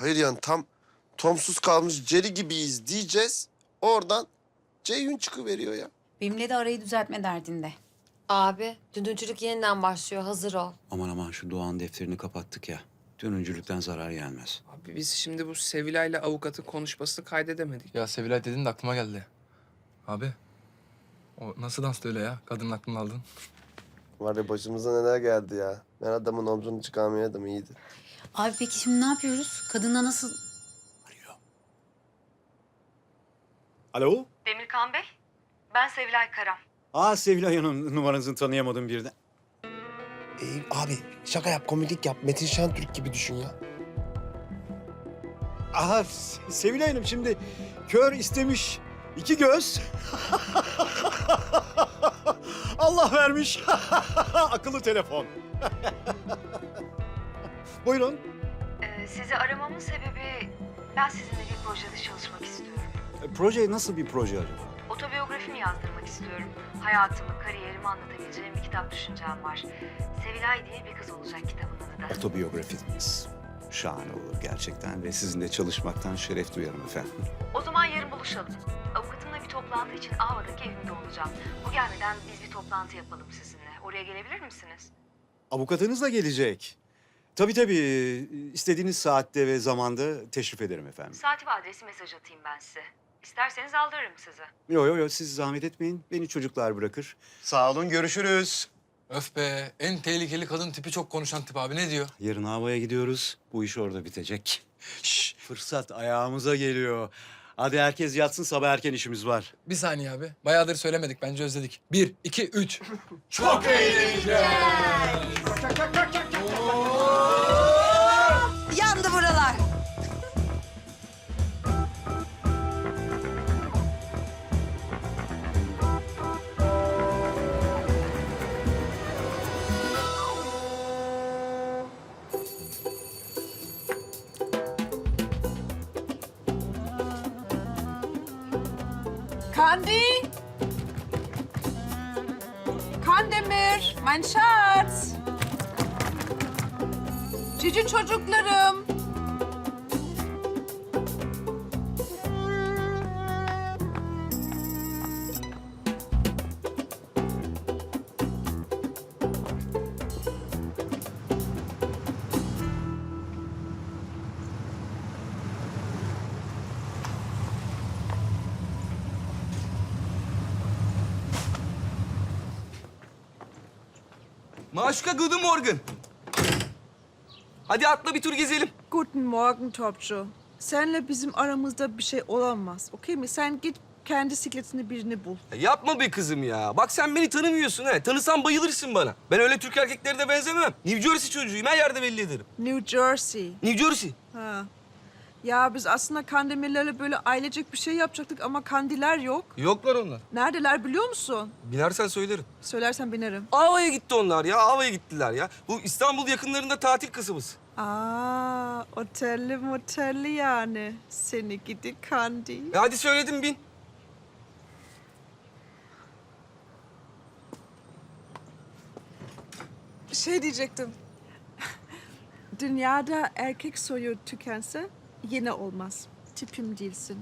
Hayır yani tam Tomsuz kalmış Jerry gibiyiz diyeceğiz. Oradan Ceyhun çıkıveriyor ya. Benimle de arayı düzeltme derdinde. Abi, düdüncülük yeniden başlıyor. Hazır ol. Aman aman şu Doğan defterini kapattık ya. Dönüncülükten zarar gelmez. Abi biz şimdi bu Sevilay'la avukatın konuşmasını kaydedemedik. Ya Sevilay dedin de aklıma geldi. Abi. O nasıl danstı öyle ya? Kadının aklını aldın. Var ya başımıza neler geldi ya. Ben adamın omzunu çıkarmayaydım iyiydi. Abi peki şimdi ne yapıyoruz? Kadınla nasıl... Alo? Demirkan Bey, ben Sevilay Karam. Aa Sevilay Hanım numaranızı tanıyamadım birden. Ee, abi şaka yap komiklik yap. Metin Şentürk gibi düşün ya. Aha Se- Sevilay Hanım şimdi kör istemiş iki göz. Allah vermiş. Akıllı telefon. Buyurun. Ee, sizi aramamın sebebi ben sizinle bir projede çalışmak istiyorum. E, Proje nasıl bir proje acaba? Otobiyografimi yazdırmak istiyorum. Hayatımı, kariyerimi anlatabileceğim bir kitap düşüncem var. Sevilay diye bir kız olacak kitabın adı da. Otobiyografiniz şahane olur gerçekten ve sizinle çalışmaktan şeref duyarım efendim. O zaman yarın buluşalım. Avukatımla bir toplantı için Ava'daki evimde olacağım. Bu gelmeden biz bir toplantı yapalım sizinle. Oraya gelebilir misiniz? Avukatınız da gelecek. Tabii tabii istediğiniz saatte ve zamanda teşrif ederim efendim. Saati ve adresi mesaj atayım ben size. İsterseniz aldırırım sizi. Yok yok yok siz zahmet etmeyin. Beni çocuklar bırakır. Sağ olun, görüşürüz. Öf be. En tehlikeli kadın tipi çok konuşan tip abi. Ne diyor? Yarın havaya gidiyoruz. Bu iş orada bitecek. Şş, fırsat ayağımıza geliyor. Hadi herkes yatsın sabah erken işimiz var. Bir saniye abi. Bayağıdır söylemedik. Bence özledik. Bir, iki, üç. Yandı Kandi? Kandemir, mein Schatz. Cici çocuklarım. Maşuka guten Morgen. Hadi atla bir tur gezelim. Guten Morgen Topçu. Senle bizim aramızda bir şey olamaz. Okey mi? Sen git kendi sikletini birini bul. Ya yapma be kızım ya. Bak sen beni tanımıyorsun ha. Tanısan bayılırsın bana. Ben öyle Türk erkeklerine benzemem. New Jersey çocuğuyum. Her yerde belli ederim. New Jersey. New Jersey. Ha. Ya biz aslında Kandemirlerle böyle ailecek bir şey yapacaktık ama kandiler yok. Yoklar onlar. Neredeler biliyor musun? Binersen söylerim. Söylersen binerim. Ava'ya gitti onlar ya. Ava'ya gittiler ya. Bu İstanbul yakınlarında tatil kızımız. Aa, otelli motelli yani. Seni gidi Kandi. E hadi söyledim bin. Şey diyecektim. Dünyada erkek soyu tükense yine olmaz. Tipim değilsin.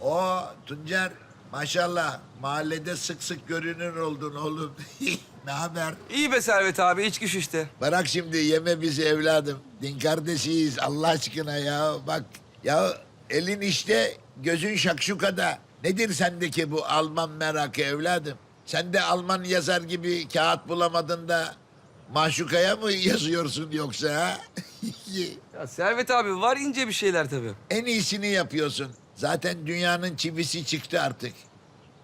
O Tuncer maşallah mahallede sık sık görünür oldun oğlum. ne haber? İyi be Servet abi. iç güç işte. Bırak şimdi yeme bizi evladım. Din kardeşiyiz Allah aşkına ya. Bak ya elin işte gözün şakşukada. Nedir sendeki bu Alman merakı evladım? Sen de Alman yazar gibi kağıt bulamadın da maşukaya mı yazıyorsun yoksa ha? Ya Servet abi var ince bir şeyler tabii. En iyisini yapıyorsun. Zaten dünyanın çivisi çıktı artık.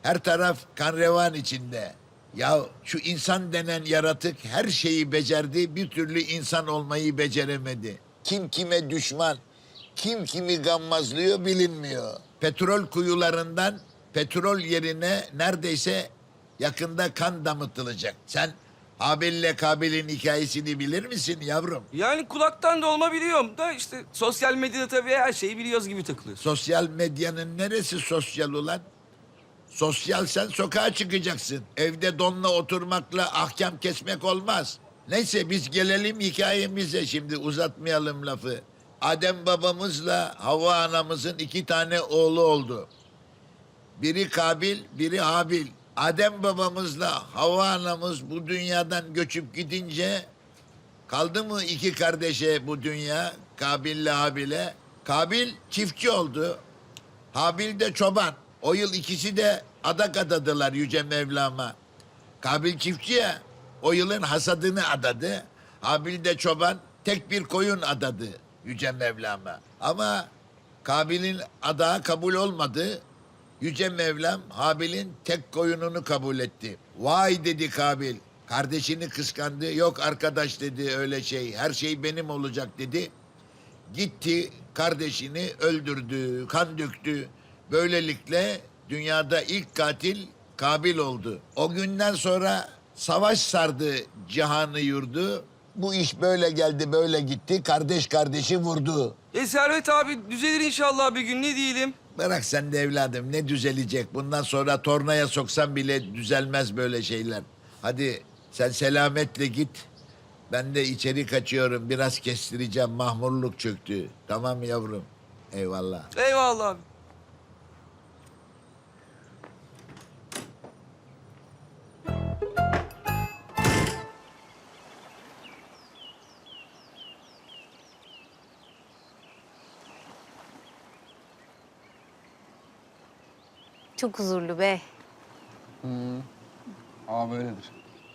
Her taraf kan revan içinde. Ya şu insan denen yaratık her şeyi becerdi, bir türlü insan olmayı beceremedi. Kim kime düşman, kim kimi gammazlıyor bilinmiyor. Petrol kuyularından petrol yerine neredeyse yakında kan damıtılacak. Sen Habil'le Kabil'in hikayesini bilir misin yavrum? Yani kulaktan dolma biliyorum da işte sosyal medyada tabii her şeyi biliyoruz gibi takılıyoruz. Sosyal medyanın neresi sosyal ulan? Sosyal sen sokağa çıkacaksın. Evde donla oturmakla ahkam kesmek olmaz. Neyse biz gelelim hikayemize şimdi uzatmayalım lafı. Adem babamızla Havva anamızın iki tane oğlu oldu. Biri Kabil, biri Habil. Adem babamızla Havva anamız bu dünyadan göçüp gidince kaldı mı iki kardeşe bu dünya Kabil'le Habil'e? Kabil çiftçi oldu. Habil de çoban. O yıl ikisi de adak adadılar Yüce Mevlam'a. Kabil çiftçi ya, o yılın hasadını adadı. Habil de çoban, tek bir koyun adadı Yüce Mevlam'a. Ama Kabil'in adağı kabul olmadı. Yüce Mevlam Habil'in tek koyununu kabul etti. Vay dedi Kabil. Kardeşini kıskandı. Yok arkadaş dedi öyle şey. Her şey benim olacak dedi. Gitti kardeşini öldürdü, kan döktü. Böylelikle dünyada ilk katil Kabil oldu. O günden sonra savaş sardı cihanı yurdu. Bu iş böyle geldi, böyle gitti. Kardeş kardeşi vurdu. E Servet abi düzelir inşallah bir gün ne diyelim. Bırak sen de evladım ne düzelecek? Bundan sonra tornaya soksan bile düzelmez böyle şeyler. Hadi sen selametle git. Ben de içeri kaçıyorum. Biraz kestireceğim. Mahmurluk çöktü. Tamam yavrum. Eyvallah. Eyvallah abi. Çok huzurlu be. Aa böyledir.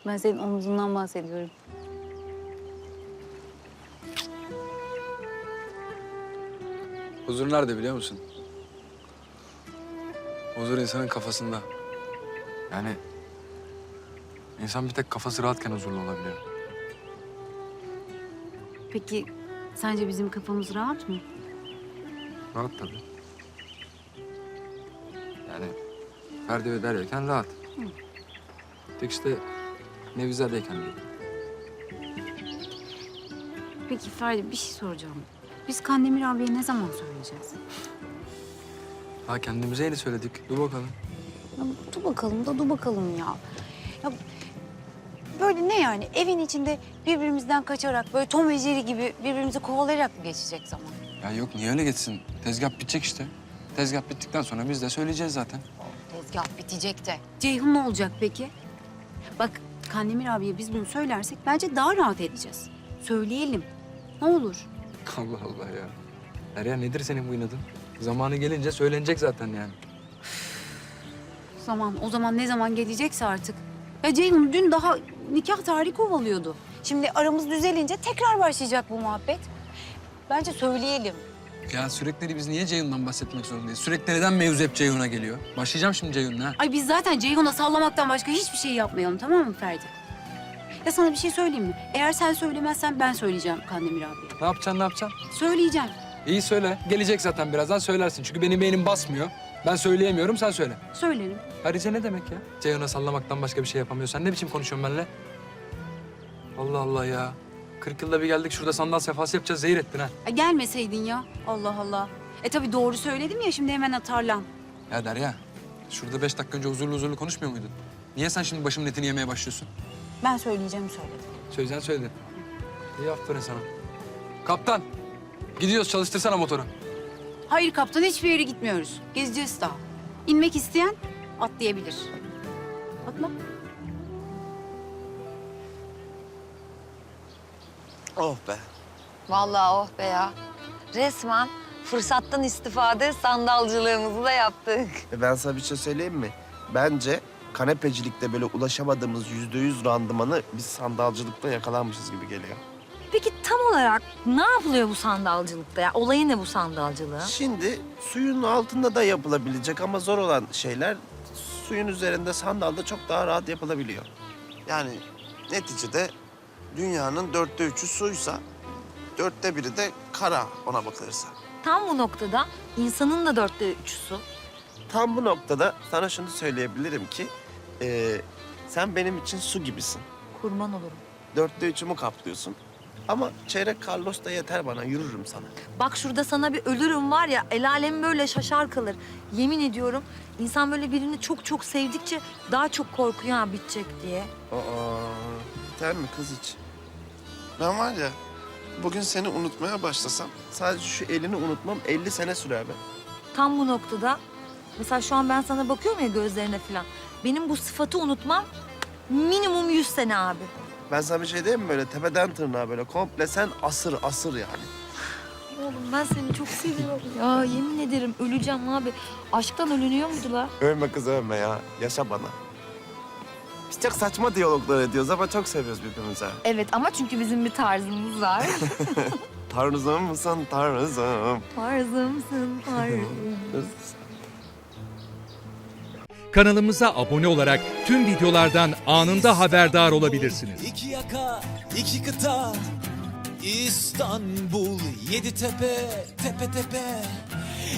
Ben senin omzundan bahsediyorum. Huzur nerede biliyor musun? Huzur insanın kafasında. Yani insan bir tek kafası rahatken huzurlu olabiliyor. Peki sence bizim kafamız rahat mı? Rahat tabii. Ferdi ve Derya'yken rahat. Tek işte Nevizade'yken değil. Peki Ferdi bir şey soracağım. Biz Kandemir abiye ne zaman söyleyeceğiz? Ha kendimize yeni söyledik. Dur bakalım. Ya, dur bakalım da dur bakalım ya. Ya böyle ne yani evin içinde birbirimizden kaçarak böyle Tom ve Jerry gibi birbirimizi kovalayarak mı geçecek zaman? Ya yok niye öyle geçsin? Tezgah bitecek işte. Tezgah bittikten sonra biz de söyleyeceğiz zaten. Tezgah bitecek de. Ceyhun ne olacak peki? Bak Kandemir abiye biz bunu söylersek bence daha rahat edeceğiz. Söyleyelim. Ne olur. Allah Allah ya. Derya nedir senin bu inadın? Zamanı gelince söylenecek zaten yani. Zaman o zaman ne zaman gelecekse artık. Ya Ceyhun dün daha nikah tarihi kovalıyordu. Şimdi aramız düzelince tekrar başlayacak bu muhabbet. Bence söyleyelim. Ya sürekli biz niye Ceyhun'dan bahsetmek zorundayız? Sürekli neden mevzu hep Ceyhun'a geliyor? Başlayacağım şimdi Ceyhun'la. ha. Ay biz zaten Ceyhun'a sallamaktan başka hiçbir şey yapmayalım tamam mı Ferdi? Ya sana bir şey söyleyeyim mi? Eğer sen söylemezsen ben söyleyeceğim Kandemir abiye. Ne yapacaksın, ne yapacaksın? Söyleyeceğim. İyi söyle. Gelecek zaten birazdan söylersin. Çünkü benim beynim basmıyor. Ben söyleyemiyorum, sen söyle. Söylerim. Ayrıca ne demek ya? Ceyhun'a sallamaktan başka bir şey yapamıyorsan ne biçim konuşuyorsun benimle? Allah Allah ya. 40 yılda bir geldik şurada sandal sefası yapacağız. Zehir ettin ha. Ay gelmeseydin ya. Allah Allah. E tabii doğru söyledim ya şimdi hemen atarlan. Ya Derya, şurada beş dakika önce huzurlu huzurlu konuşmuyor muydun? Niye sen şimdi başımın etini yemeye başlıyorsun? Ben söyleyeceğimi söyledim. Söyleyeceksin söyledin. İyi aferin sana. Kaptan, gidiyoruz çalıştırsana motoru. Hayır kaptan hiçbir yere gitmiyoruz. Gezeceğiz daha. İnmek isteyen atlayabilir. Atla. Oh be. Vallahi oh be ya. Resmen fırsattan istifade sandalcılığımızı da yaptık. E ben sana bir şey söyleyeyim mi? Bence kanepecilikte böyle ulaşamadığımız yüzde yüz randımanı biz sandalcılıkta yakalanmışız gibi geliyor. Peki tam olarak ne yapılıyor bu sandalcılıkta ya? Olayı ne bu sandalcılığın? Şimdi suyun altında da yapılabilecek ama zor olan şeyler suyun üzerinde sandalda çok daha rahat yapılabiliyor. Yani neticede dünyanın dörtte üçü suysa dörtte biri de kara ona bakılırsa. Tam bu noktada insanın da dörtte üçü su. Tam bu noktada sana şunu söyleyebilirim ki eee, sen benim için su gibisin. Kurban olurum. Dörtte üçümü kaplıyorsun. Ama çeyrek Carlos da yeter bana, yürürüm sana. Bak şurada sana bir ölürüm var ya, el alem böyle şaşar kalır. Yemin ediyorum insan böyle birini çok çok sevdikçe daha çok korkuyor ha bitecek diye. Aa, biter mi kız hiç? Ben var ya bugün seni unutmaya başlasam sadece şu elini unutmam 50 sene sürer be. Tam bu noktada mesela şu an ben sana bakıyorum ya gözlerine falan. Benim bu sıfatı unutmam minimum 100 sene abi. Ben sana bir şey diyeyim mi böyle tepeden tırnağa böyle komple sen asır asır yani. Oğlum ben seni çok seviyorum ya. Yemin ederim öleceğim abi. Aşktan ölünüyor muydu la? Övme kız övme ya. Yaşa bana. Biz çok saçma diyaloglar ediyoruz ama çok seviyoruz birbirimizi. Evet ama çünkü bizim bir tarzımız var. Tarzım mısın tarzım? Tarzımsın tarzım. Kanalımıza abone olarak tüm videolardan anında haberdar olabilirsiniz. İki yaka, iki kıta, İstanbul, yedi tepe, tepe tepe.